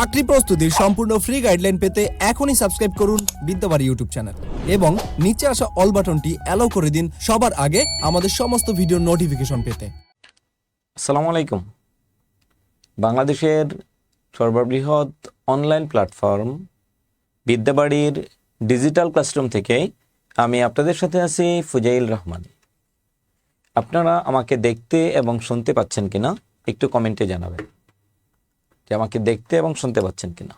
চাকরি প্রস্তুতির সম্পূর্ণ ফ্রি গাইডলাইন পেতে এখনই সাবস্ক্রাইব করুন বিদ্যাবাড়ি ইউটিউব চ্যানেল এবং নিচে আসা অল বাটনটি অ্যালাউ করে দিন সবার আগে আমাদের সমস্ত ভিডিওর নোটিফিকেশন পেতে। আসসালামু আলাইকুম। বাংলাদেশের সর্ববৃহৎ অনলাইন প্ল্যাটফর্ম বিদ্যাবাড়ির ডিজিটাল ক্লাসরুম থেকে আমি আপনাদের সাথে আছি ফুজাইল রহমান। আপনারা আমাকে দেখতে এবং শুনতে পাচ্ছেন কিনা একটু কমেন্টে জানাবেন। যে আমাকে দেখতে এবং শুনতে পাচ্ছেন কিনা।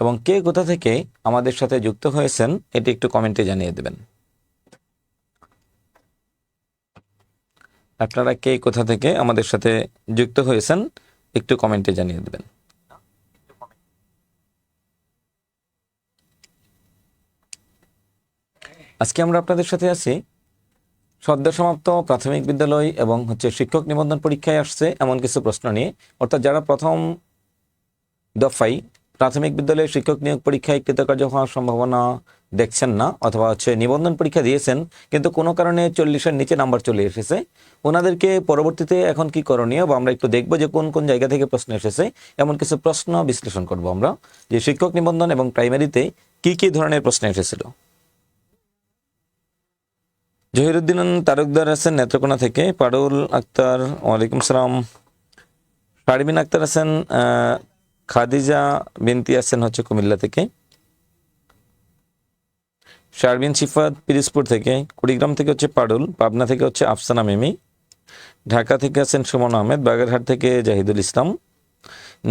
এবং কে কোথা থেকে আমাদের সাথে যুক্ত হয়েছেন, এটি একটু কমেন্টে জানিয়ে দেবেন। আপনারা কে কোথা থেকে আমাদের সাথে যুক্ত হয়েছেন, একটু কমেন্টে জানিয়ে দেবেন। আজকে আমরা আপনাদের সাথে আছি সদ্য সমাপ্ত প্রাথমিক বিদ্যালয় এবং হচ্ছে শিক্ষক নিবন্ধন পরীক্ষায় আসছে এমন কিছু প্রশ্ন নিয়ে। অর্থাৎ যারা প্রথম দফায় প্রাথমিক বিদ্যালয়ে শিক্ষক নিয়োগ পরীক্ষায় কৃতকার্য হওয়ার সম্ভাবনা দেখছেন না অথবা হচ্ছে নিবন্ধন পরীক্ষা দিয়েছেন, কিন্তু কোনো কারণে চল্লিশের নিচে নাম্বার চলে এসেছে। ওনাদেরকে পরবর্তীতে এখন কি করণীয় বা আমরা একটু দেখব যে কোন কোন জায়গা থেকে প্রশ্ন এসেছে, এমন কিছু প্রশ্ন বিশ্লেষণ করব আমরা যে শিক্ষক নিবন্ধন এবং প্রাইমারিতে কি কি ধরনের প্রশ্ন এসেছিল। জহিরুদ্দিন তারকদার আছেন নেত্রকোনা থেকে, পারুল আক্তার, ওয়ালাইকুম সালাম। শারমিন আক্তার আছেন খাদিজা বিনতি আছেন হচ্ছে কুমিল্লা থেকে। শারবিন সিফাত পিরিজপুর থেকে, কুড়িগ্রাম থেকে হচ্ছে পাডুল পাবনা থেকে হচ্ছে আফসানা মিমি। ঢাকা থেকে আছেন সুমন আহমেদ, বাগেরহাট থেকে জাহিদুল ইসলাম।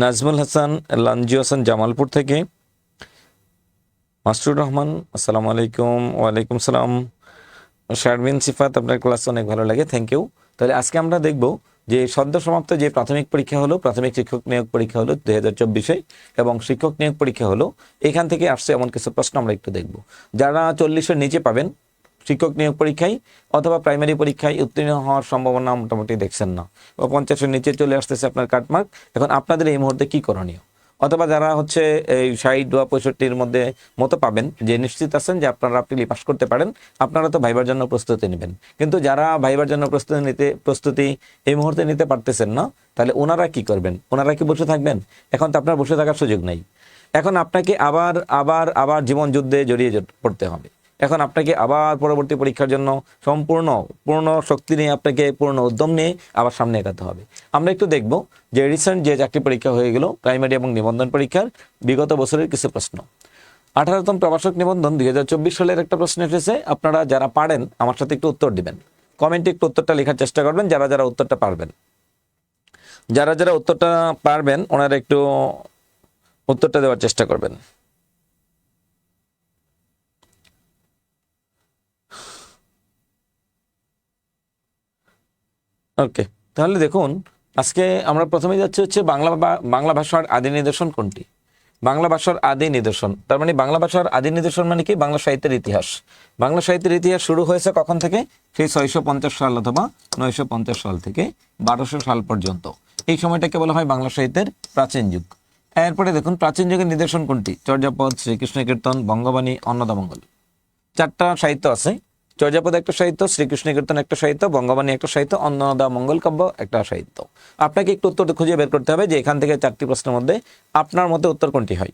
নাজমুল হাসান, লাঞ্জু হাসান জামালপুর থেকে। মাসরুর রহমান, আসসালামু আলাইকুম, ওয়ালাইকুম সালাম। শারবিন সিফাত, আপনার ক্লাস অনেক ভালো লাগে থ্যাংক ইউ তাহলে আজকে আমরা দেখব যে সদ্য সমাপ্ত যে প্রাথমিক পরীক্ষা হলো, প্রাথমিক শিক্ষক নিয়োগ পরীক্ষা হলো দুই হাজার চব্বিশে, এবং শিক্ষক নিয়োগ পরীক্ষা হলো, এখান থেকে আসছে এমন কিছু প্রশ্ন আমরা একটু দেখব। যারা চল্লিশের নিচে পাবেন, শিক্ষক নিয়োগ পরীক্ষায়, অথবা প্রাইমারি পরীক্ষায় উত্তীর্ণ হওয়ার সম্ভাবনা মোটামুটি দেখছেন না। পঞ্চাশের নিচে চলে আসতেছে আপনার কাটমার্ক এখন আপনাদের এই মুহূর্তে কি করণীয়? অথবা যারা হচ্ছে এই ষাট বা পঁয়ষট্টির মধ্যে মতো পাবেন, যে নিশ্চিত আছেন যে আপনারা আপনি পাস করতে পারেন, আপনারা তো ভাইবার জন্য প্রস্তুতি নেবেন। কিন্তু যারা ভাইবার জন্য প্রস্তুতি নিতে, প্রস্তুতি এই মুহূর্তে নিতে পারতেছেন না, তাহলে ওনারা কি করবেন? ওনারা কি বসে থাকবেন? এখন তো আপনার বসে থাকার সুযোগ নেই। এখন আপনাকে আবার আবার আবার জীবন যুদ্ধে জড়িয়ে পড়তে হবে। এখন আপনাকে আবার পরবর্তী পরীক্ষার জন্য সম্পূর্ণ, পূর্ণ শক্তি নিয়ে আপনাকে পূর্ণ উদ্যম নিয়ে আবার সামনে এগাতে হবে। আমরা একটু দেখব যে রিসেন্ট যে চাকরি পরীক্ষা হয়ে গেল প্রাইমারি এবং নিবন্ধন পরীক্ষার বিগত বছরের কিছু প্রশ্ন। আঠারোতম প্রবাসক নিবন্ধন দুই হাজার চব্বিশ সালের একটা প্রশ্ন এসেছে, আপনারা যারা পারেন আমার সাথে একটু উত্তর দিবেন। কমেন্টে একটু উত্তরটা লেখার চেষ্টা করবেন, যারা যারা উত্তরটা পারবেন। যারা যারা উত্তরটা পারবেন, ওনারা একটু উত্তরটা দেওয়ার চেষ্টা করবেন। ওকে তাহলে দেখুন, আজকে আমরা প্রথমে যাচ্ছি হচ্ছে বাংলা বাংলা ভাষার আদি নিদর্শন কোনটি? বাংলা ভাষার আদি নিদর্শন। তার মানে বাংলা ভাষার আদি নিদর্শন মানে কি? বাংলা সাহিত্যের ইতিহাস। বাংলা সাহিত্যের ইতিহাস শুরু হয়েছে কখন থেকে? সেই ছয়শো পঞ্চাশ সাল অথবা নয়শো পঞ্চাশ সাল থেকে বারোশো সাল পর্যন্ত। এই সময়টাকে বলা হয় বাংলা সাহিত্যের প্রাচীন যুগ। এরপরে দেখুন, প্রাচীন যুগের নিদর্শন কোনটি? চর্যাপদ শ্রীকৃষ্ণ কীর্তন, বঙ্গবাণী, অন্নদামঙ্গল। চারটা সাহিত্য আছে। চর্যাপদ একটা সাহিত্য শ্রীকৃষ্ণ কীর্তন একটা সাহিত্য, বঙ্গবাণী একটা সাহিত্য অন্নদা মঙ্গল কাব্য একটা সাহিত্য। আপনাকে একটু উত্তর খুঁজে বের করতে হবে যে এখান থেকে চারটি প্রশ্নের মধ্যে আপনার মতে উত্তর কোনটি হয়।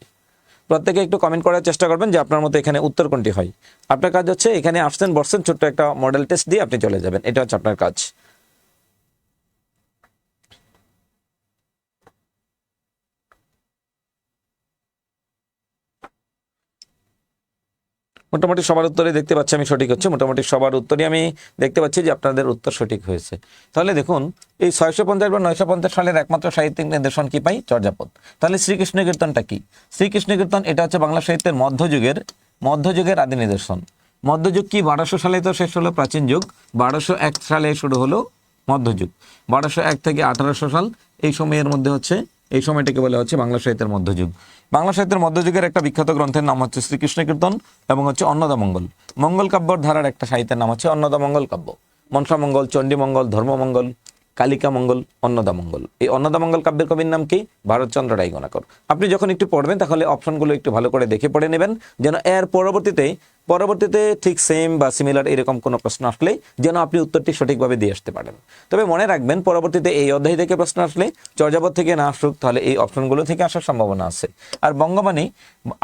প্রত্যেকে একটু কমেন্ট করার চেষ্টা করবেন যে আপনার মতে এখানে উত্তর কোনটি হয়। আপনার কাজ হচ্ছে এখানে আসছেন, বসছেন ছোট্ট একটা মডেল টেস্ট দিয়ে আপনি চলে যাবেন। এটা হচ্ছে আপনার কাজ। মোটামুটি সবার উত্তরে দেখতে পাচ্ছি, আমি সঠিক হচ্ছে? মোটামুটি সবার উত্তরই আমি দেখতে পাচ্ছি যে আপনাদের উত্তর সঠিক হয়েছে। তাহলে দেখুন, এই ছয়শো পঞ্চাশ বা নয়শো পঞ্চাশ সালের একমাত্র সাহিত্যিক নির্দেশন কি পাই? চর্যাপদ। তাহলে শ্রীকৃষ্ণ কীর্তনটা কি? শ্রীকৃষ্ণ কীর্তন, এটা হচ্ছে বাংলা সাহিত্যের মধ্যযুগের মধ্যযুগের আদি নিদর্শন। মধ্যযুগ কি? বারোশো সালে তো শেষ হলো প্রাচীন যুগ, বারোশো এক সালে শুরু হলো মধ্যযুগ। বারোশো এক থেকে আঠারোশো সাল, এই সময়ের মধ্যে হচ্ছে এই সময়টাকে বলা হচ্ছে বাংলা সাহিত্যের মধ্যযুগ। বাংলা সাহিত্যের মধ্যযুগের একটা বিখ্যাত গ্রন্থের নাম হচ্ছে শ্রীকৃষ্ণ কীর্তন এবং হচ্ছে অন্নদামঙ্গল মঙ্গল। কাব্যর ধারার একটা সাহিত্যের নাম হচ্ছে অন্নদামঙ্গল কাব্য। মনসামঙ্গল চণ্ডীমঙ্গল ধর্মমঙ্গল কালিকা মঙ্গল অন্নদামঙ্গল এই অন্নদামঙ্গল কাব্যের কবির নাম কি? ভারতচন্দ্র রায়গণাকর। আপনি যখন একটু পড়বেন তাহলে অপশনগুলো একটু ভালো করে দেখে পড়ে নেবেন, যেন এর পরবর্তীতে পরবর্তীতে ঠিক সেম বা সিমিলার এরকম কোনো প্রশ্ন আসলে যেন আপনি উত্তরটি সঠিকভাবে দিয়ে আসতে পারেন। তবে মনে রাখবেন, পরবর্তীতে এই অধ্যায় থেকে প্রশ্ন আসলে চর্যাপদ থেকে না আসুক, তাহলে এই অপশনগুলো থেকে আসার সম্ভাবনা আছে। আর বঙ্গবাণী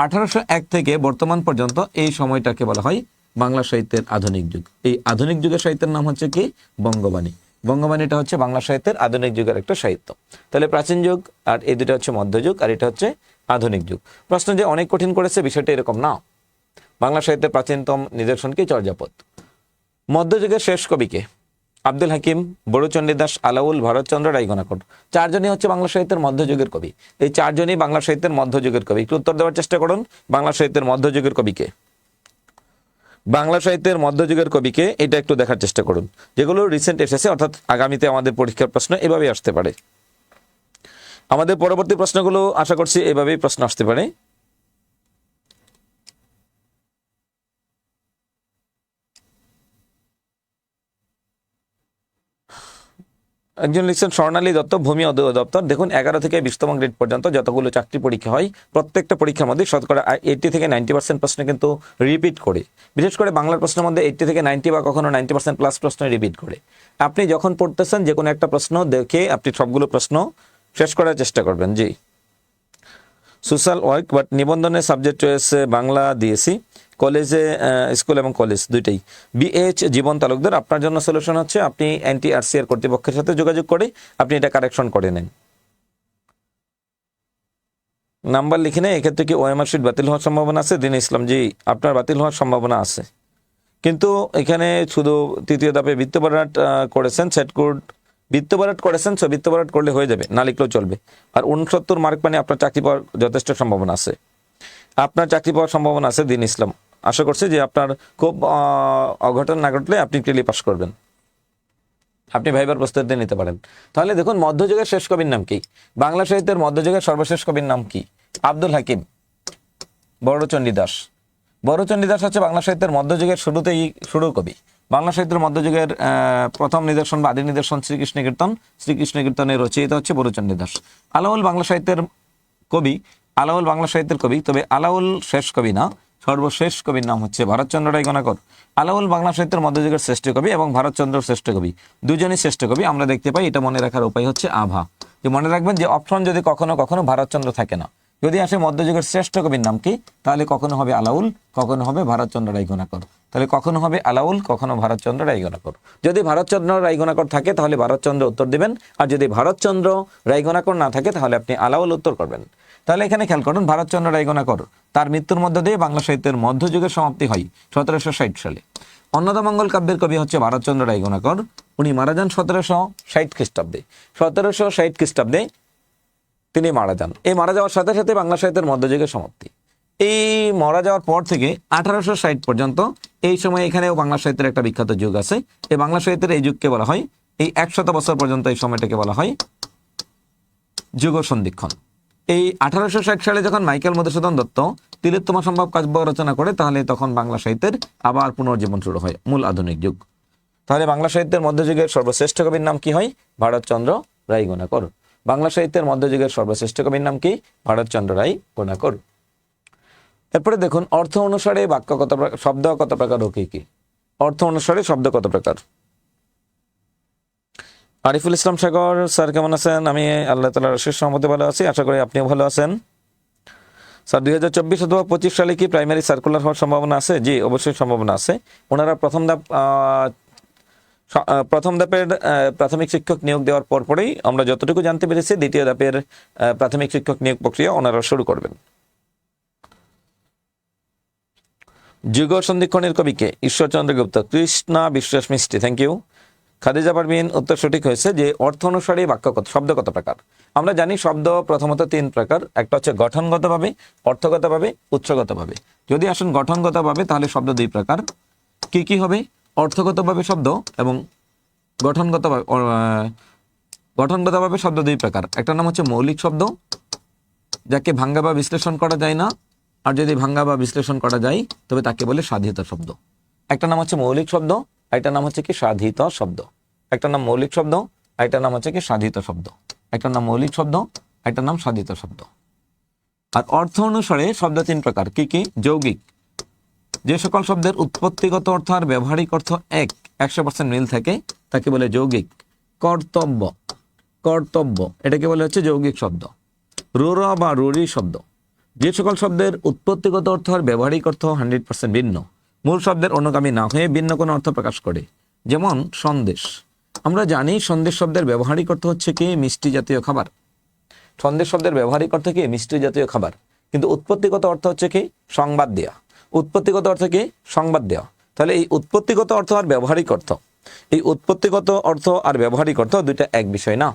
আঠারোশো এক থেকে বর্তমান পর্যন্ত এই সময়টাকে বলা হয় বাংলা সাহিত্যের আধুনিক যুগ। এই আধুনিক যুগের সাহিত্যের নাম হচ্ছে কি? বঙ্গবাণী বঙ্গবাণীটা হচ্ছে বাংলা সাহিত্যের আধুনিক যুগের একটা সাহিত্য। তাহলে প্রাচীন যুগ আর এই দুটা হচ্ছে মধ্যযুগ আর এটা হচ্ছে আধুনিক যুগ। প্রশ্ন যে অনেক কঠিন করেছে, বিষয়টা এরকম না। বাংলা সাহিত্যের প্রাচীনতম নিদর্শন কি? চর্যাপদ। মধ্যযুগের শেষ কবিকে আব্দুল হাকিম বড়ুচণ্ডীদাস আলাউল, ভরতচন্দ্র রায়গণাকর চারজনই হচ্ছে বাংলা সাহিত্যের মধ্যযুগের কবি। এই চারজনই বাংলা সাহিত্যের মধ্যযুগের কবি। একটু উত্তর দেওয়ার চেষ্টা করুন, বাংলা সাহিত্যের মধ্যযুগের কবিকে বাংলা সাহিত্যের মধ্যযুগের কবিকে এটা একটু দেখার চেষ্টা করুন। যেগুলো রিসেন্ট এসেছে, অর্থাৎ আগামীতে আমাদের পরীক্ষার প্রশ্ন এভাবেই আসতে পারে। আমাদের পরবর্তী প্রশ্নগুলো, আশা করছি এভাবেই প্রশ্ন আসতে পারে। একজন লিখছেন, স্বর্ণালী দত্ত, ভূমি অধিদপ্তর দেখুন, এগারো থেকে বিশতম গ্রেড পর্যন্ত যতগুলো চাকরি পরীক্ষা হয়, প্রত্যেকটা পরীক্ষার মধ্যে শতকরা এইটি থেকে নাইনটি পার্সেন্ট প্রশ্ন কিন্তু রিপিট করে। বিশেষ করে বাংলার প্রশ্নের মধ্যে এইটি থেকে নাইনটি বা কখনো নাইনটি পার্সেন্ট প্লাস প্রশ্ন রিপিট করে। আপনি যখন পড়তেছেন যে কোনো একটা প্রশ্ন দেখে আপনি সবগুলো প্রশ্ন শেষ করার চেষ্টা করবেন। জি। সোশ্যাল ওয়ার্ক বাট নিবন্ধনের সাবজেক্ট রয়েছে বাংলা দিয়েছি কলেজে স্কুল এবং কলেজ দুইটাই। বিএইচ জীবন তালুকদার, আপনার জন্য সলিউশন হচ্ছে আপনি এনটিআরসিআর কর্তৃপক্ষের সাথে যোগাযোগ করে আপনি এটা কারেকশন করে নেন। নাম্বার লিখে নেই, এক্ষেত্রে কি ওএমআর শিট বাতিল হওয়ার সম্ভাবনা আছে? দিন ইসলাম জি, আপনার বাতিল হওয়ার সম্ভাবনা আছে। কিন্তু এখানে শুধু তৃতীয় ধাপে বৃত্তবারাট করেছেন সেট কোড বৃত্তবারাট করেছেন সো বৃত্তবারাট করলে হয়ে যাবে, না লিখলেও চলবে। আর উনসত্তর মার্ক মানে আপনার চাকরি পাওয়ার যথেষ্ট সম্ভাবনা আছে। আপনার চাকরি পাওয়ার সম্ভাবনা আছে দিন ইসলাম। আশা করছি যে আপনার খুব অঘটন না ঘটলে আপনি ক্লিয়ারলি পাস করবেন। আপনি ভাইবার প্রস্তুতি নিতে পারেন। তাহলে দেখুন, মধ্যযুগের শেষ কবির নাম কি? বাংলা সাহিত্যের মধ্যযুগের সর্বশেষ কবির নাম কি? আব্দুল হাকিম, বড়চণ্ডী দাস। বড়চণ্ডী দাস হচ্ছে বাংলা সাহিত্যের মধ্যযুগের শুরুতেই শুরুর কবি। বাংলা সাহিত্যের মধ্যযুগের প্রথম নিদর্শন বা আদি নিদর্শন শ্রীকৃষ্ণ কীর্তন শ্রীকৃষ্ণ কীর্তনের রচয়িতা হচ্ছে বড়চণ্ডী দাস আলাউল বাংলা সাহিত্যের কবি, আলাউল বাংলা সাহিত্যের কবি, তবে আলাউল শেষ কবি না, সর্বশেষ কবির নাম হচ্ছে ভারতচন্দ্র রায় গণাকর। আলাউল বাংলা সাহিত্যের মধ্যযুগের শ্রেষ্ঠ কবি এবং ভারতচন্দ্র শ্রেষ্ঠ কবি। দুজনই শ্রেষ্ঠ কবি, আমরা দেখতে পাই, এটা মনে রাখার উপায় হচ্ছে আভা। যে মনে রাখবেন যে অপশন যদি কখনো কখনো ভারতচন্দ্র থাকে না। যদি আসে মধ্যযুগের শ্রেষ্ঠ কবির নাম কি? তাহলে কখনো হবে আলাউল, কখনো হবে ভারতচন্দ্র রায়গণাকর তাহলে কখনো হবে আলাউল, কখনো ভারতচন্দ্র রায়গণাকর যদি ভারতচন্দ্র রায়গণাকর থাকে, তাহলে ভারতচন্দ্র উত্তর দিবেন। আর যদি ভারতচন্দ্র রায়গণাকর না থাকে, তাহলে আপনি আলাউল উত্তর করবেন। তাহলে এখানে খেয়াল করুন, ভারতচন্দ্র রায়গণাকর তার মৃত্যুর মধ্য দিয়ে বাংলা সাহিত্যের মধ্যযুগের সমাপ্তি হয় সতেরোশো ষাট সালে। অন্নদামঙ্গল কাব্যের কবি হচ্ছে ভারতচন্দ্র রায়গণাকর উনি মারা যান সতেরোশো ষাট খ্রিস্টাব্দে। সতেরোশো ষাট খ্রিস্টাব্দে তিনি মারা যান। এই মারা যাওয়ার সাথে সাথে বাংলা সাহিত্যের মধ্যযুগের সমাপ্তি। এই মারা যাওয়ার পর থেকে আঠারোশো ষাট পর্যন্ত এই সময় এখানেও বাংলা সাহিত্যের একটা বিখ্যাত যুগ আছে। এই বাংলা সাহিত্যের এই যুগকে বলা হয়, এই একশত বছর পর্যন্ত এই সময়টাকে বলা হয় যুগ সন্ধিক্ষণ এই আঠারোশো ষাট সালে যখন মাইকেল মধুসূদন দত্ত তিলোত্তমা সম্ভব কাব্য রচনা করে, তাহলে তখন বাংলা সাহিত্যের আবার পুনর্জীবন শুরু হয়, মূল আধুনিক যুগ। তাহলে বাংলা সাহিত্যের মধ্যযুগের সর্বশ্রেষ্ঠ কবির নাম কি হয়? ভারতচন্দ্র রায় গুণাকর বাংলা সাহিত্যের মধ্যযুগের সর্বশ্রেষ্ঠ কবির নাম কি? ভারতচন্দ্র রায় গুণাকর এরপরে দেখুন, অর্থ অনুসারে বাক্য কত শব্দ কত প্রকার ও কি কি? অর্থ অনুসারে শব্দ কত প্রকার? আরিফুল ইসলাম সাগর, স্যার কেমন আছেন? আমি আল্লাহ তালার শেষ সহমতে ভালো আছি, আশা করি আপনিও ভালো আছেন। স্যার, দুই হাজার চব্বিশ অথবা পঁচিশ সালে কি প্রাইমারি সার্কুলার হওয়ার সম্ভাবনা আছে? জি, অবশ্যই সম্ভাবনা আছে। ওনারা প্রথম ধাপ প্রথম ধাপের প্রাথমিক শিক্ষক নিয়োগ দেওয়ার পর পরেই আমরা যতটুকু জানতে পেরেছি, দ্বিতীয় ধাপের প্রাথমিক শিক্ষক নিয়োগ প্রক্রিয়া ওনারা শুরু করবেন। যুগ সন্ধিক্ষণের কবিকে, ঈশ্বরচন্দ্র গুপ্ত, কৃষ্ণা বিশ্বাস মিষ্টি থ্যাংক ইউ খাদিজা পারভিন, উত্তর সঠিক হয়েছে যে, অর্থ অনুসারে বাক্য কত শব্দ কত প্রকার? আমরা জানি শব্দ প্রথমত তিন প্রকার, একটা হচ্ছে গঠনগতভাবে, অর্থগতভাবে, উৎসগতভাবে। যদি আসেন গঠনগতভাবে, তাহলে শব্দ দুই প্রকার। কি কি হবে? অর্থগতভাবে শব্দ এবং গঠনগতভাবে আহ, গঠনগতভাবে শব্দ দুই প্রকার। একটা নাম হচ্ছে মৌলিক শব্দ যাকে ভাঙ্গা বা বিশ্লেষণ করা যায় না আর যদি ভাঙ্গা বা বিশ্লেষণ করা যায় তবে তাকে বলে সাধিত শব্দ। একটা নাম হচ্ছে মৌলিক শব্দ একটা নাম হচ্ছে কি সাধিত শব্দ। একটা নাম মৌলিক শব্দ একটার নাম হচ্ছে কি সাধিত শব্দ। একটার নাম মৌলিক শব্দ একটার নাম সাধিত শব্দ। আর অর্থ অনুসারে শব্দ তিন প্রকার কি কি? যৌগিক। যে সকল শব্দের উৎপত্তিগত অর্থ আর ব্যবহারিক অর্থ এক, একশো পার্সেন্ট মিল থাকে, তাকে বলে যৌগিক কর্তব্য। কর্তব্য, এটাকে বলে হচ্ছে যৌগিক শব্দ। রুর বা রুরি শব্দ। যে সকল শব্দের উৎপত্তিগত অর্থ আর ব্যবহারিক অর্থ হান্ড্রেড পার্সেন্ট ভিন্ন। মূল শব্দের অনুগামী না হয়ে ভিন্ন কোনো অর্থ প্রকাশ করে। যেমন সন্দেশ। আমরা জানি সন্দেশ শব্দের ব্যবহারিক অর্থ হচ্ছে কি? মিষ্টি জাতীয় খাবার। সন্দেশ শব্দের ব্যবহারিক অর্থ কি? মিষ্টি জাতীয় খাবার। কিন্তু উৎপত্তিগত অর্থ হচ্ছে কি? সংবাদ দেয়া। উৎপত্তিগত অর্থ কি? সংবাদ দেওয়া। তাহলে এই উৎপত্তিগত অর্থ আর ব্যবহারিক অর্থ। এই উৎপত্তিগত অর্থ আর ব্যবহারিক অর্থ দুইটা এক বিষয় না।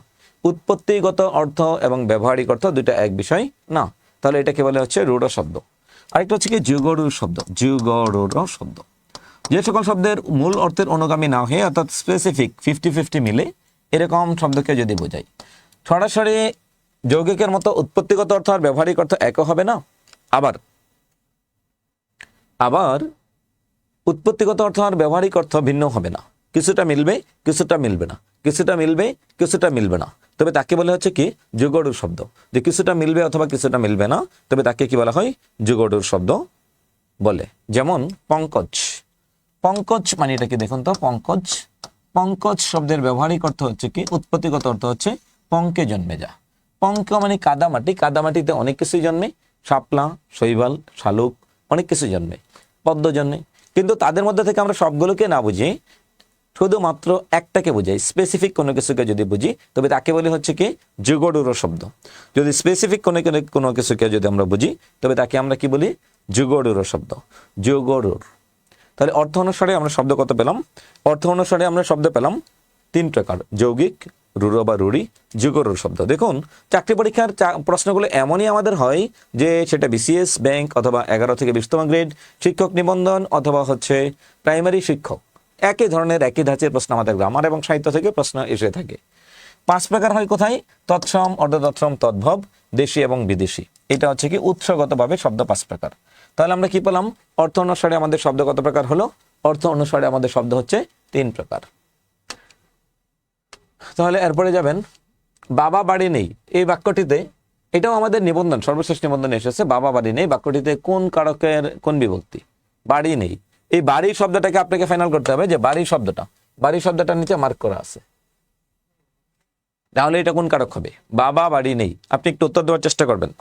উৎপত্তিগত অর্থ এবং ব্যবহারিক অর্থ দুইটা এক বিষয় না। তাহলে এটাকে বলে হচ্ছে রূঢ় শব্দ। আরেকটা হচ্ছে কি? যুগরুর শব্দ। যুগরুর শব্দ। যে সকল শব্দের মূল অর্থের অনুগামী না হয়ে অর্থাৎ স্পেসিফিক ফিফটি ফিফটি মিলে এরকম শব্দকে যদি বোঝাই, সরাসরি যৌগিকের মতো উৎপত্তিগত অর্থ আর ব্যবহারিক অর্থ একও হবে না। আবার আবার উৎপত্তিগত অর্থ আর ব্যবহারিক অর্থ ভিন্ন হবে না। কিছুটা মিলবে কিছুটা মিলবে না। কিছুটা মিলবে কিছুটা মিলবে না। তবে তাকে বলা হচ্ছে কি? যুগড়ুর শব্দ। যে কিছুটা মিলবে অথবা কিছুটা মিলবে না, তবে তাকে কি বলা হয়? যুগড়ুর শব্দ বলে। যেমন পঙ্কজ। পঙ্কজ মানে এটা কি দেখুন তো, পঙ্কজ। পঙ্কজ শব্দের ব্যবহারিক অর্থ হচ্ছে কি? উৎপত্তিগত অর্থ হচ্ছে পঙ্কে জন্মে যা। পঙ্ক মানে কাদামাটি। কাদামাটিতে অনেক কিছুই জন্মে। শাপলা, শৈবাল, শালুক অনেক কিছু জন্মে, পদ্ম জন্মে। কিন্তু তাদের মধ্যে থেকে আমরা সবগুলোকে না বুঝি, শুধুমাত্র একটাকে বুঝাই স্পেসিফিক কোনো কিছুকে যদি বুঝি, তবে তাকে বলি হচ্ছে কি যুগড়ুর শব্দ। যদি স্পেসিফিক কোনো কোনো- কিছুকে যদি আমরা বুঝি, তবে তাকে আমরা কি বলি যুগড়ুর শব্দ। যুগড়ুর তাহলে অর্থ অনুসারে আমরা শব্দ কত পেলাম? অর্থ অনুসারে আমরা শব্দ পেলাম তিন প্রকার, যৌগিক রুড়ো বা রুড়ি যুগরুর শব্দ। দেখুন, চাকরি পরীক্ষার প্রশ্নগুলো এমনই আমাদের হয় যে সেটা বিসিএস ব্যাংক অথবা এগারো থেকে বিশতম গ্রেড শিক্ষক নিবন্ধন অথবা হচ্ছে প্রাইমারি শিক্ষক। একই ধরনের, একই ধাঁচের প্রশ্ন আমাদের গ্রামার এবং সাহিত্য থেকে প্রশ্ন এসে থাকে। পাঁচ প্রকার হয় কোথায়? তৎসম, অর্ধতৎসম, তদ্ভব, দেশি এবং বিদেশি। এটা হচ্ছে কি উৎসগতভাবে শব্দ পাঁচ প্রকার। তাহলে আমরা কি পেলাম? অর্থ অনুসারে আমাদের শব্দ কত প্রকার হলো? অর্থ অনুসারে আমাদের শব্দ হচ্ছে তিন প্রকার। তাহলে এরপরে যাবেন, বাবা বাড়ি নেই। এই বাক্যটিতে, এটাও আমাদের নিবন্ধন, সর্বশেষ নিবন্ধনে এসেছে, বাবা বাড়ি নেই। বাক্যটিতে কোন কারকের, কোন বিভক্তি? বাড়ি নেই। এই বাড়ি শব্দটাকে আপনাকে ফাইনাল করতে হবে যে বাড়ি শব্দটা। বাড়ি শব্দটার নিচে মার্ক করা আছে। তাহলে এটা কোন কারক হবে? বাবা বাড়ি নেই। আপনি একটু উত্তর দেওয়ার চেষ্টা করবেন।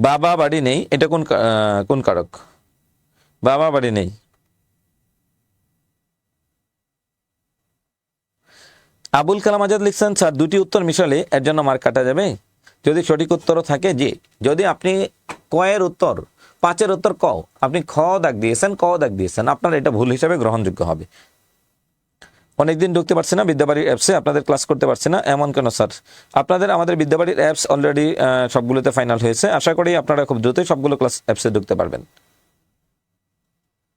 বাবা বাড়ি নেই, এটা কোন কোন কারক? বাবা বাড়ি নেই। আবুল কালাম আজাদ লিখছেন, স্যার, দুটি উত্তর মিশালে এর জন্য মার্ক কাটা যাবে। যদি সঠিক উত্তরও থাকে যে যদি আপনি কয়ের উত্তর, পাঁচের উত্তর ক আপনি খ দাগ দিয়েছেন, ক দাগ দিয়েছেন, আপনার এটা ভুল হিসাবে গ্রহণযোগ্য হবে। অনেকদিন ঢুকতে পারছি না বিদ্যাবাড়ির অ্যাপসে আপনাদের ক্লাস করতে পারছি না, এমন কেন, স্যার? আপনাদের, আমাদের বিদ্যাবাড়ির অ্যাপস অলরেডি সবগুলোতে ফাইনাল হয়েছে। আশা করি আপনারা খুব দ্রুতই সবগুলো ক্লাস অ্যাপসে ঢুকতে পারবেন।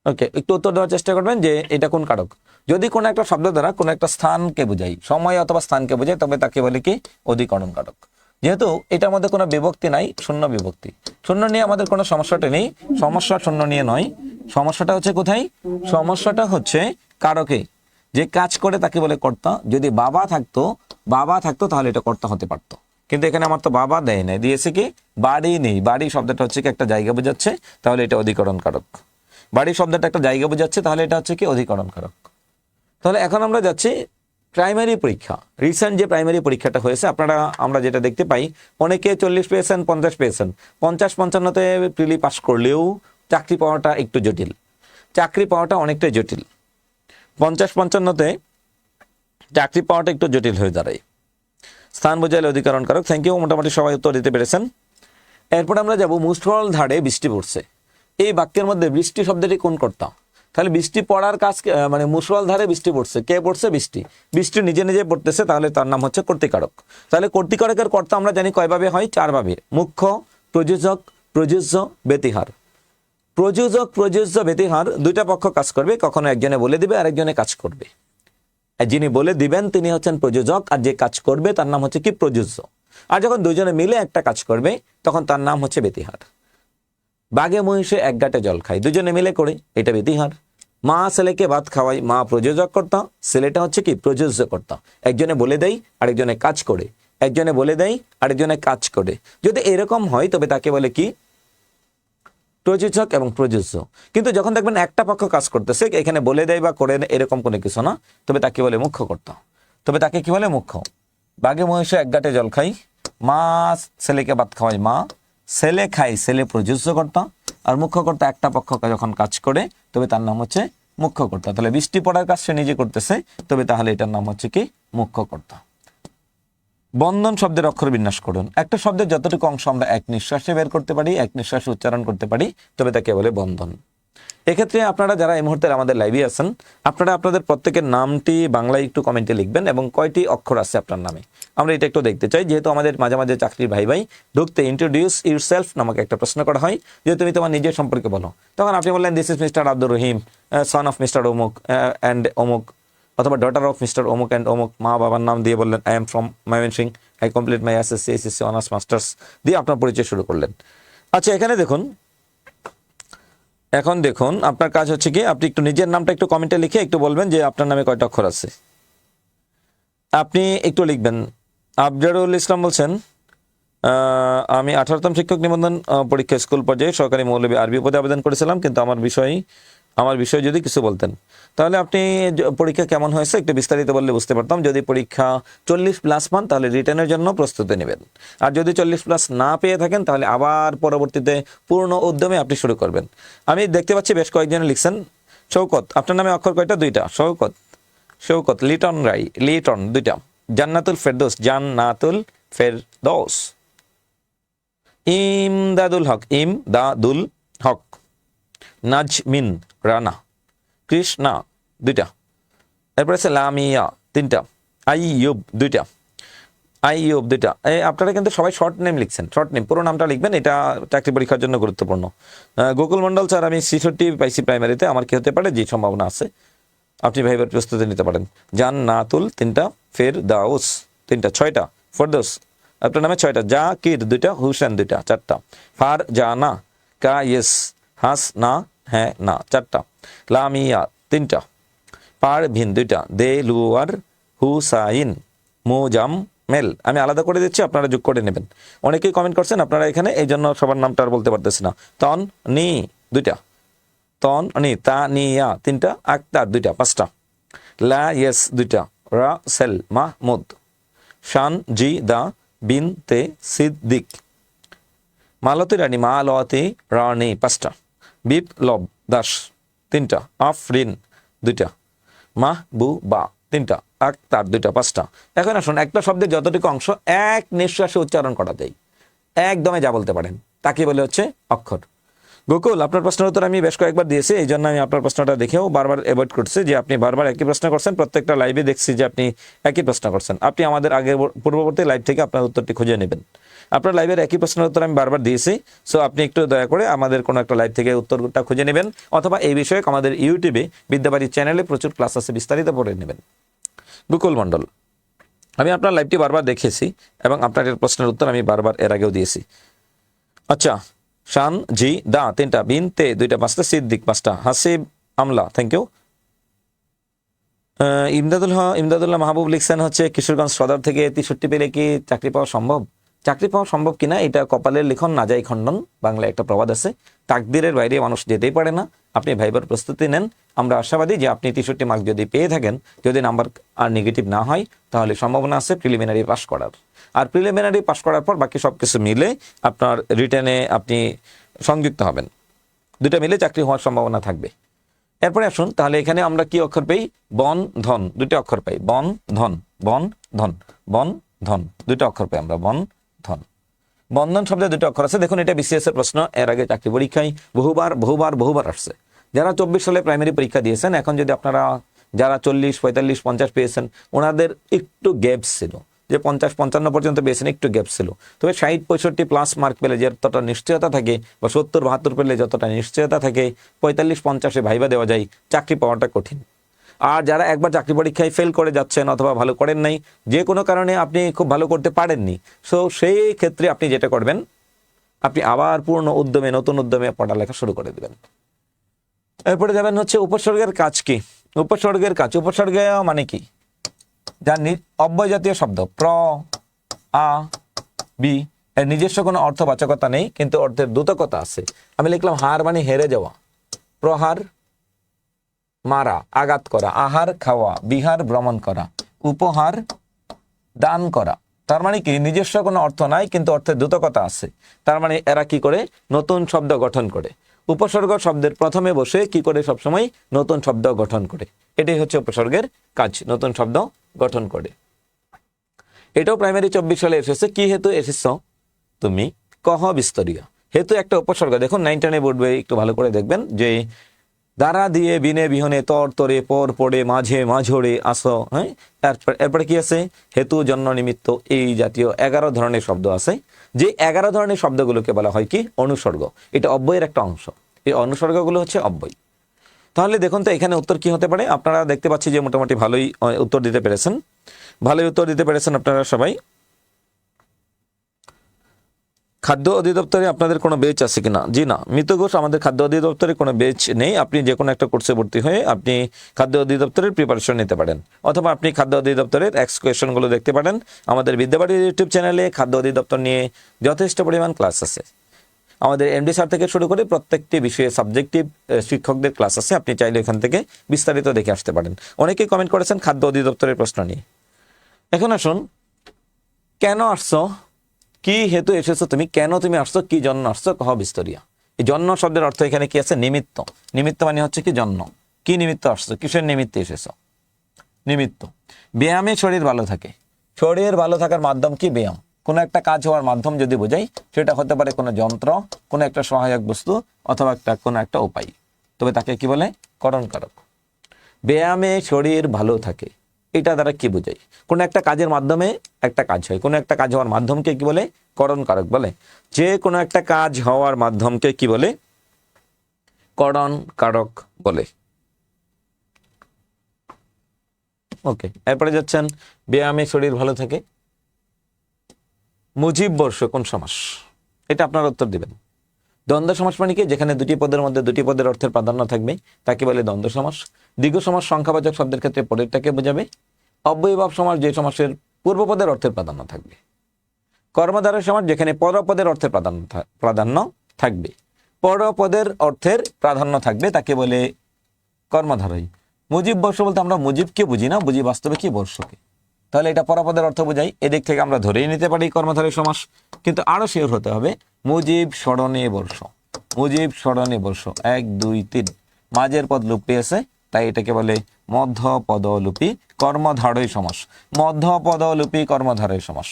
ওকে একটু উত্তর দেওয়ার চেষ্টা করবেন যে এটা কোন কারক? যদি কোনো একটা শব্দ দ্বারা কোনো একটা স্থানকে বোঝাই, সময় অথবা স্থানকে বোঝাই, তবে তাকে বলে কি? অধিকরণ কারক। যেহেতু এটার মধ্যে কোনো বিভক্তি নাই, শূন্য বিভক্তি। শূন্য নিয়ে আমাদের কোনো সমস্যাটা নেই। সমস্যা শূন্য নিয়ে নয়। সমস্যাটা হচ্ছে কোথায়? সমস্যাটা হচ্ছে কারকে। যে কাজ করে তাকে বলে কর্তা। যদি বাবা থাকতো বাবা থাকতো, তাহলে এটা কর্তা হতে পারতো। কিন্তু এখানে আমার তো বাবা দেয় নাই। দিয়েছে কি? বাড়ি নেই। বাড়ি শব্দটা হচ্ছে কি? একটা জায়গা বোঝাচ্ছে। তাহলে এটা অধিকরণ কারক। বাড়ি শব্দটা একটা জায়গা বোঝাচ্ছে, তাহলে এটা হচ্ছে কি অধিকরণ কারক তাহলে এখন আমরা যাচ্ছি প্রাইমারি পরীক্ষা। রিসেন্ট যে প্রাইমারি পরীক্ষাটা হয়েছে, আপনারা, আমরা যেটা দেখতে পাই, অনেকে চল্লিশ পেয়েছেন, পঞ্চাশ পেয়েছেন। পঞ্চাশ পঞ্চান্নতে প্রিলি পাস করলেও চাকরি পাওয়াটা একটু জটিল। চাকরি পাওয়াটা অনেকটাই জটিল। পঞ্চাশ পঞ্চান্নতে চাকরি পাওয়াটা একটু জটিল হয়ে দাঁড়ায়। স্থান বোঝাইলে অধিকরণ কারক থ্যাংক ইউ মোটামুটি সবাই উত্তর দিতে পেরেছেন। এরপর আমরা যাব মুসল ধারে বৃষ্টি পড়ছে। এই বাক্যের মধ্যে বৃষ্টি শব্দটি কোন কর্তা? তাহলে বৃষ্টি পড়ার কাজ মানে মুসল ধারে বৃষ্টি পড়ছে। কে পড়ছে? বৃষ্টি। বৃষ্টি নিজে নিজে পড়তেছে, তাহলে তার নাম হচ্ছে কর্তিকারক। তাহলে কর্তিকারকের কর্তা আমরা জানি কয়ভাবে হয়? চারভাবে মুখ্য, প্রযোজক, প্রযোজ্য, ব্যতিহার। প্রযোজক, প্রযোজ্য, ব্যতিহার দুইটা পক্ষ কাজ করবে, কখনো একজনে বলে দিবে, আরেকজনে কাজ করবে। আর যিনি বলে দিবেন, তিনি হচ্ছেন প্রযোজক, আর যে কাজ করবে, তার নাম হচ্ছে কি? প্রযোজ্য। আর যখন দুজনে মিলে একটা কাজ করবে, তখন তার নাম হচ্ছে বেতিহার বাঘে, মহিষে এক গাঁটে জল খায় দুজনে মিলে করে, এটা বেতিহার মা ছেলেকে ভাত খাওয়াই, মা প্রযোজক কর্তা ছেলেটা হচ্ছে কি প্রযোজ্য কর্তা একজনে বলে দেয় আরেকজনে কাজ করে। একজনে বলে দেয় আরেকজনে কাজ করে। যদি এরকম হয়, তবে তাকে বলে কি? প্রযোজক এবং প্রযোজ্য। কিন্তু যখন দেখবেন একটা পক্ষ কাজ করতেছে, এখানে বলে দেয় বা করে এরকম কোনো কিছু না, তবে তাকে বলে মুখ্য কর্তা তবে তাকে কি বলে? মুখ্য। বাঘে, মহিষে এক গাঁটে জল খাই। মা ছেলেকে ভাত খাওয়াই, মা ছেলে খাই, সেলে প্রযোজ্য কর্তা আর মুখ্য কর্তা একটা পক্ষ যখন কাজ করে, তবে তার নাম হচ্ছে মুখ্যকর্তা। তাহলে বৃষ্টি পড়ার কাজ সে নিজে করতেছে, তবে তাহলে এটার নাম হচ্ছে কি? মুখ্যকর্তা। বন্ধন শব্দের অক্ষর বিন্যাস করুন। একটা শব্দের যতটুকু অংশ আমরা এক নিঃশ্বাসে বের করতে পারি, এক নিঃশ্বাসে উচ্চারণ করতে পারি, তবে তাকে বলে বন্ধন। এক্ষেত্রে আপনারা যারা এই মুহূর্তে আমাদের লাইভে আছেন, আপনারা আপনাদের প্রত্যেকের নামটি বাংলায় একটু কমেন্টে লিখবেন এবং কয়টি অক্ষর আছে আপনার নামে। আমরা এটা একটু দেখতে চাই, যেহেতু আমাদের মাঝে মাঝে চাকরির ভাই ভাই ঢুকতে ইন্ট্রোডিউস ইউর সেলফ নামক একটা প্রশ্ন করা হয় যে তুমি তোমার নিজের সম্পর্কে বলো। তখন আপনি বললেন this is mister Abdur Rahim son of mister অমুক অ্যান্ড অমুক অথবা ডটার অফ মিস্টার অমুক অ্যান্ড অমুক মা বাবার নাম দিয়ে বললেন I am from Mymensingh I complete my S SSC SSC honours masters দিয়ে আপনার পরিচয় শুরু করলেন। আচ্ছা এখানে দেখুন এখন দেখুন, আপনার কাজ হচ্ছে কি, আপনি একটু নিজের নামটা একটু কমেন্টে লিখে একটু বলবেন যে আপনার নামে কয়টা অক্ষর আছে। আপনি একটু লিখবেন। আবজারুল ইসলাম বলছেন আমি আঠারোতম শিক্ষক নিবন্ধন পরীক্ষা স্কুল পর্যায়ে সরকারি মৌলবী আরবি পদে আবেদন করেছিলাম, কিন্তু আমার বিষয় আমার বিষয় যদি কিছু বলতেন। তাহলে আপনি পরীক্ষা কেমন হয়েছে একটু বিস্তারিত বললে বুঝতে পারতাম। যদি পরীক্ষা চল্লিশ প্লাস পান, তাহলে রিটার্নের জন্য প্রস্তুতি নেবেন। আর যদি চল্লিশ প্লাস না পেয়ে থাকেন, তাহলে আবার পরবর্তীতে পূর্ণ উদ্যমে আপনি শুরু করবেন। আমি দেখতে পাচ্ছি বেশ কয়েকজন লিখছেন। শৌকত আপনার নামে অক্ষর কয়টা? দুইটা। শৌকত শৌকত লিটন রাই, লিটন, দুইটা। জান্নাতুল ফেরদোস, জান্নাতুল ফেরদৌস। ইমদাদুল হক ইম দাদুল হক। নাজমিন রানা। কৃষ্ণা, দুইটা। এরপরে আছে লামিয়া, তিনটা। আইয়ুব, দুইটা। আইয়ুব, দুইটা। এই আপনারা কিন্তু সবাই শর্ট নেম লিখছেন শর্ট নেম পুরো নামটা লিখবেন, এটা চাকরি পরীক্ষার জন্য গুরুত্বপূর্ণ। গোকুল মন্ডল স্যার আমি ছিষট্টি পাইছি প্রাইমারিতে আমার কি হতে পারে? যে সম্ভাবনা আছে। আপনি ভাইবার প্রস্তুতি নিতে পারেন। জান নাতুল তিনটা। ফের দাউস তিনটা। ছয়টা। ফরদোস, আপনার নামে ছয়টা। জা কির দুইটা। হুসেন, দুইটা। চারটা। ফার জানা কা ইয়েস হাস না হ্যাঁ না, চারটা। লামিয়া, তিনটা। পার ভিন, দুইটা। দে লুয়ার হুসাইন মুজাম মেল। আমি আলাদা করে দিচ্ছি, আপনারা যোগ করে নেবেন। অনেকেই কমেন্ট করছেন, আপনারা এখানে এই জন্য সবার নামটা আর বলতে পারতেছি না। তন, নি, দুইটা। তন, নি, তা নিয়া তিনটা। আক্তার দুইটা, পাঁচটা। লা, ইয়েস, দুইটা। রা, সেল মাহমুদ শান, জি, দা, বিন, তে, সিদ্দিক। মালতী রানী মালতী রানী পাঁচটা। বিপ্লব দাস, তিনটা। আফরিন, দুইটা। মাহবুবা, তিনটা। আক্তার, দুইটা, পাঁচটা। এখন আসুন, একটা শব্দের যতটুকু অংশ এক নিঃশ্বাসে উচ্চারণ করা যায়। একদমে যা বলতে পারেন। তাকে বলে হচ্ছে অক্ষর। গোকুল, আপনার প্রশ্নের উত্তর আমি বেশ কয়েকবার দিয়েছি, এই জন্য আমি আপনার প্রশ্নটা দেখেও বারবার অ্যাভয়েড করছি যে আপনি বারবার একই প্রশ্ন করছেন, প্রত্যেকটা লাইভে দেখছি যে আপনি একই প্রশ্ন করছেন। আপনি আমাদের আগে পূর্ববর্তী লাইভ থেকে আপনার উত্তরটি খুঁজে নেবেন। আপনার লাইভের একই প্রশ্নের উত্তর আমি বারবার দিয়েছি সো আপনি একটু দয়া করে আমাদের কোনো একটা লাইভ থেকে উত্তরটা খুঁজে নেবেন, অথবা এই বিষয়ে আমাদের ইউটিউবে বিদ্যাবাড়ি চ্যানেলে প্রচুর ক্লাস আছে, বিস্তারিত পড়ে নেবেন। গুকুল মণ্ডল, আমি আপনার লাইভটি বারবার দেখেছি এবং আপনার প্রশ্নের উত্তর আমি বারবার এর আগেও দিয়েছি। আচ্ছা শান, জি, দা, তিনটা, বিন, তে, দুইটা পাঁচটা সিদ্দিক পাঁচটা হাসিব, আমলা থ্যাংক ইউ ইমদাদুল ইমদাদুল্লাহ মাহবুব লিখছেন হচ্ছে, কিশোরগঞ্জ সদর থেকে তেষট্টি পেলে কি চাকরি পাওয়া সম্ভব? চাকরি পাওয়া সম্ভব কিনা, এটা কপালের লিখন না যায় খণ্ডন, বাংলায় একটা প্রবাদ আছে। তাকদিরের বাইরে মানুষ যেতেই পারে না। আপনি ভাইবার প্রস্তুতি নেন। আমরা আশাবাদী যে আপনি তেষট্টি মার্ক যদি পেয়ে থাকেন, যদি নাম্বার আর নেগেটিভ না হয়, তাহলে সম্ভাবনা আছে প্রিলিমিনারি পাস করার। আর প্রিলিমিনারি পাস করার পর বাকি সব কিছু মিলে আপনার রিটার্নে আপনি সংযুক্ত হবেন। দুটা মিলে চাকরি হওয়ার সম্ভাবনা থাকবে। এরপরে আসুন, তাহলে এখানে আমরা কি অক্ষর পাই? বন, ধন দুটো অক্ষর পাই। বন, ধন বন ধন বন, ধন দুটো অক্ষর পাই আমরা। বন ধন বন্ধন শব্দে দুটো অক্ষর আছে। দেখুন, এটা বিসিএস এর প্রশ্ন। এর আগে চাকরি পরীক্ষায় বহুবার বহুবার বহুবার আসছে। যারা চব্বিশ সালে প্রাইমারি পরীক্ষা দিয়েছেন, এখন যদি আপনারা যারা চল্লিশ, পঁয়তাল্লিশ, পঞ্চাশ পেয়েছেন, ওনাদের একটু গ্যাপ ছিল। যে পঞ্চাশ, পঞ্চান্ন পর্যন্ত পেয়েছেন, একটু গ্যাপ ছিল। তবে ষাট, পঁয়ষট্টি প্লাস মার্ক পেলে যতটা নিশ্চয়তা থাকে বা সত্তর, বাহাত্তর পেলে যতটা নিশ্চয়তা থাকে, পঁয়তাল্লিশ, পঞ্চাশে ভাইবা দেওয়া যায়, চাকরি পাওয়াটা কঠিন। আর যারা একবার চাকরি পরীক্ষায় ফেল করে যাচ্ছেন অথবা ভালো করেন নাই, যে কোনো কারণে আপনি খুব ভালো করতে পারেননি। সো সেই ক্ষেত্রে আপনি যেটা করবেন, আপনি আবার পূর্ণ উদ্যমে, নতুন উদ্যমে পড়ালেখা শুরু করে দেবেন। এরপরে যাবেন হচ্ছে উপসর্গের কাজ কি? উপসর্গের কাজ, উপসর্গ মানে কি? যার নি- অব্যয় জাতীয় শব্দ, প্র, আ, বি, এর নিজস্ব কোনো অর্থবাচকতা নেই, কিন্তু অর্থের দ্রুতকতা আছে। আমি লিখলাম হার মানে হেরে যাওয়া। প্রহার মারা, আঘাত করা, আহার খাওয়া, বিহার ভ্রমণ করা, উপহার দান করা। তার মানে কি, নিজস্ব কোনো অর্থ নাই, কিন্তু অর্থের দ্রুতকতা আছে। তার মানে এরা কি করে? নতুন শব্দ গঠন করে। উপসর্গ শব্দের প্রথমে বসে কি করে সবসময়? নতুন শব্দ গঠন করে। এটাই হচ্ছে উপসর্গের কাজ, নতুন শব্দ গঠন করে। এটাও প্রাইমারি চব্বিশ সালে এসেছে। কি হেতু এসেছ? তুমি কহ বিস্তরীয়। হেতু একটা উপসর্গ। দেখুন নাইন টেনে বোর্ড একটু ভালো করে দেখবেন যে দ্বারা দিয়ে বিনে বিহনে তর তরে, পর পড়ে, মাঝে মাঝরে আসো হ্যাঁ? তারপর এরপরে কি আছে? হেতু জন্ম নিমিত্ত এই জাতীয় এগারো ধরনের শব্দ আছে। যে এগারো ধরনের শব্দগুলোকে বলা হয় কি? অনুসর্গ। এটা অব্যয়ের একটা অংশ। এই অনুসর্গগুলো হচ্ছে অব্যয়। তাহলে দেখুন তো, এখানে উত্তর কি হতে পারে? আপনারা দেখতে পাচ্ছি যে মোটামুটি ভালোই উত্তর দিতে পেরেছেন। ভালোই উত্তর দিতে পেরেছেন আপনারা সবাই। খাদ্য অধিদপ্তরে আপনাদের কোনো বেচ আছে কিনা? জি না। মৃত ঘোষ, আমাদের খাদ্য অধিদপ্তরে কোনো বেচ নেই। আপনি যে কোনো একটা কোর্সে ভর্তি হয়ে আপনি খাদ্য অধিদপ্তরের প্রিপারেশন নিতে পারেন। অথবা আপনি খাদ্য অধিদপ্তরের এক্স কোয়েশনগুলো দেখতে পারেন। আমাদের বিদ্যাবাড়ির ইউটিউব চ্যানেলে খাদ্য অধিদপ্তর নিয়ে যথেষ্ট পরিমাণ ক্লাস আছে। আমাদের এমডি স্যার থেকে শুরু করে প্রত্যেকটি বিষয়ে সাবজেক্টিভ শিক্ষকদের ক্লাস আছে। আপনি চাইলে এখান থেকে বিস্তারিত দেখে আসতে পারেন। অনেকেই কমেন্ট করেছেন খাদ্য অধিদপ্তরের প্রশ্ন নিয়ে। এখন আসুন, কেন আসছো? কি হেতু এসেছ? তুমি কেন তুমি আসছো? কি জন্য আসছো? কহ বিস্তরিয়া। এই জন্ম শব্দের অর্থ এখানে কি আছে? নিমিত্ত। নিমিত্ত মানে হচ্ছে কি জন্ম কি নিমিত্ত আসছো? কিসের নিমিত্তে এসেছ? নিমিত্ত। ব্যায়ামে শরীর ভালো থাকে। শরীর ভালো থাকার মাধ্যম কি? ব্যায়াম। কোনো একটা কাজ হওয়ার মাধ্যম যদি বোঝাই, সেটা হতে পারে কোনো যন্ত্র, কোনো একটা সহায়ক বস্তু অথবা একটা, কোনো একটা উপায়। তবে তাকে কি বলে? করণকারক। ব্যায়ামে শরীর ভালো থাকে। এটা দ্বারা কি বোঝাই কোনো একটা কাজের মাধ্যমে একটা কাজ হয়। কোনো একটা কাজ হওয়ার মাধ্যমকে কি বলে? করণ কারক বলে। যে কোনো একটা কাজ হওয়ার মাধ্যমকে কি বলে? করণ কারক বলে। ওকে, এরপরে যাচ্ছেন, ব্যায়ামে শরীর ভালো থাকে। মুজিব বর্ষ কোন সমাস? এটা আপনার উত্তর দিবেন। দ্বন্দ্ব সমাস মানে কি? যেখানে দুটি পদের মধ্যে দুটি পদের অর্থের প্রাধান্য থাকবে, তাকে বলে দ্বন্দ্ব সমাস। দীর্ঘ সমাস সংখ্যাবাচক শব্দের ক্ষেত্রে পরেরটাকে বোঝাবে। অব্যয়ভাব সমাস যে সমাসের পূর্বপদের অর্থের প্রাধান্য থাকবে। কর্মধারয় সমাস যেখানে পরপদের অর্থের প্রাধান্য প্রাধান্য থাকবে। পরপদের অর্থের প্রাধান্য থাকবে, তাকে বলে কর্মধারয় মুজিব বর্ষ বলতে আমরা মুজিবকে বুঝি না, বুঝি বাস্তবে কি বর্ষকে। তাহলে এটা পরাপদের অর্থ বোঝাই। এদিক থেকে আমরা ধরেই নিতে পারি কর্মধারী সমাস। কিন্তু আরও শিওর হতে হবে, মুজিব স্মরণে বর্ষ মুজিব স্মরণে বর্ষ এক, দুই, তিন। মাঝের পদ লুপ আছে, তাই এটাকে বলে মধ্য পদলুপি কর্মধারয় সমাস। মধ্য পদলুপি কর্মধারয় সমাস।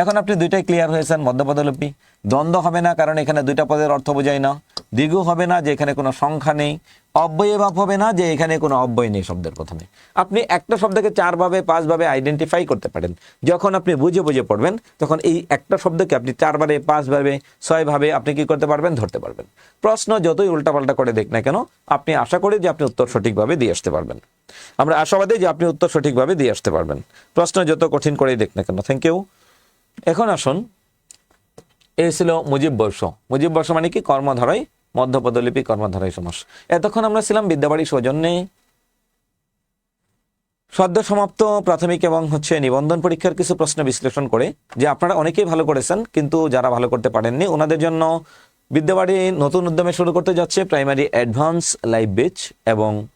এখন আপনি দুইটাই ক্লিয়ার হয়েছেন, মধ্যপদলিপি। দ্বন্দ্ব হবে না, কারণ এখানে দুইটা পদের অর্থ বোঝায় না। দ্বিগু হবে না, যে এখানে কোনো সংখ্যা নেই। অব্যয় ভাব হবে না, যে এখানে কোনো অব্যয় নেই শব্দের প্রথমে। আপনি একটা শব্দকে চারভাবে পাঁচভাবে আইডেন্টিফাই করতে পারেন। যখন আপনি বুঝে বুঝে পড়বেন, তখন এই একটা শব্দকে আপনি চারবারে পাঁচভাবে ছয়ভাবে আপনি কি করতে পারবেন? ধরতে পারবেন। প্রশ্ন যতই উল্টাপাল্টা করে দেখ না কেন, আপনি আশা করি যে আপনি উত্তর সঠিকভাবে দিয়ে আসতে পারবেন। আমরা আশাবাদী যে আপনি উত্তর সঠিকভাবে দিয়ে আসতে পারবেন। প্রশ্ন যত কঠিন করেই দেখ না কেন। থ্যাংক ইউ এখন আসুন এ ছিল মুজিব বর্ষ। মুজিব বর্ষ মানে কি? কর্মধারায় মধ্যপদলিপি কর্মধারায় সমাস। এতক্ষণ আমরা ছিলাম বিদ্যাবাড়ি সৌজন্যে। সদ্য সমাপ্ত প্রাথমিক এবং হচ্ছে নিবন্ধন পরীক্ষার কিছু প্রশ্ন বিশ্লেষণ করে, যে আপনারা অনেকেই ভালো করেছেন, কিন্তু যারা ভালো করতে পারেননি, ওনাদের জন্য বিদ্যাবাড়ি নতুন উদ্যমে শুরু করতে যাচ্ছে প্রাইমারি অ্যাডভান্স লাইভ বেচ এবং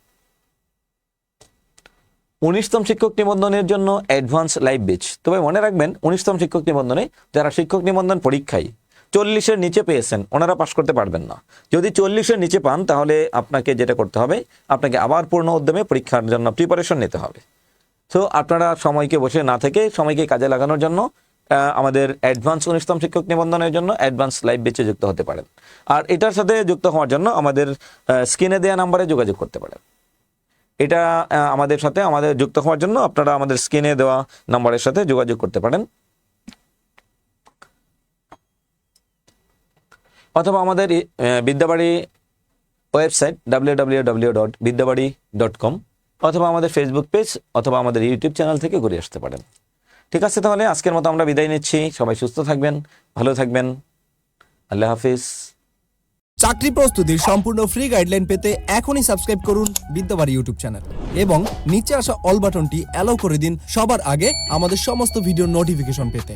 উনিশতম শিক্ষক নিবন্ধনের জন্য অ্যাডভান্স লাইভ বেচ তবে মনে রাখবেন, উনিশতম শিক্ষক নিবন্ধনে যারা শিক্ষক নিবন্ধন পরীক্ষায় চল্লিশের নিচে পেয়েছেন, ওনারা পাশ করতে পারবেন না। যদি চল্লিশের নিচে পান, তাহলে আপনাকে যেটা করতে হবে, আপনাকে আবার পূর্ণ উদ্যমে পরীক্ষার জন্য প্রিপারেশন নিতে হবে। তো আপনারা সময়কে বসে না থেকে সময়কে কাজে লাগানোর জন্য আমাদের অ্যাডভান্স উনিশতম শিক্ষক নিবন্ধনের জন্য অ্যাডভান্স লাইভ বেচে যুক্ত হতে পারেন। আর এটার সাথে যুক্ত হওয়ার জন্য আমাদের স্ক্রিনে দেওয়া নাম্বারে যোগাযোগ করতে পারেন। এটা আমাদের সাথে, আমাদের যুক্ত হওয়ার জন্য আপনারা আমাদের স্ক্রিনে দেওয়া নাম্বারের সাথে যোগাযোগ করতে পারেন। অথবা আমাদের Biddabari website W dot Biddabari dot com অথবা আমাদের ফেসবুক পেজ অথবা আমাদের ইউটিউব চ্যানেল থেকে ঘুরে আসতে পারেন। ঠিক আছে তাহলে, আজকের মতো আমরা বিদায় নিচ্ছি। সবাই সুস্থ থাকবেন, ভালো থাকবেন। আল্লাহ হাফিজ। চাকরি প্রস্তুতির সম্পূর্ণ ফ্রি গাইডলাইন পেতে এখনই সাবস্ক্রাইব করুন বিদ্যাবাড়ি ইউটিউব চ্যানেল এবং নিচে আসা অল বাটনটি অ্যালাউ করে দিন সবার আগে আমাদের সমস্ত ভিডিও নোটিফিকেশন পেতে।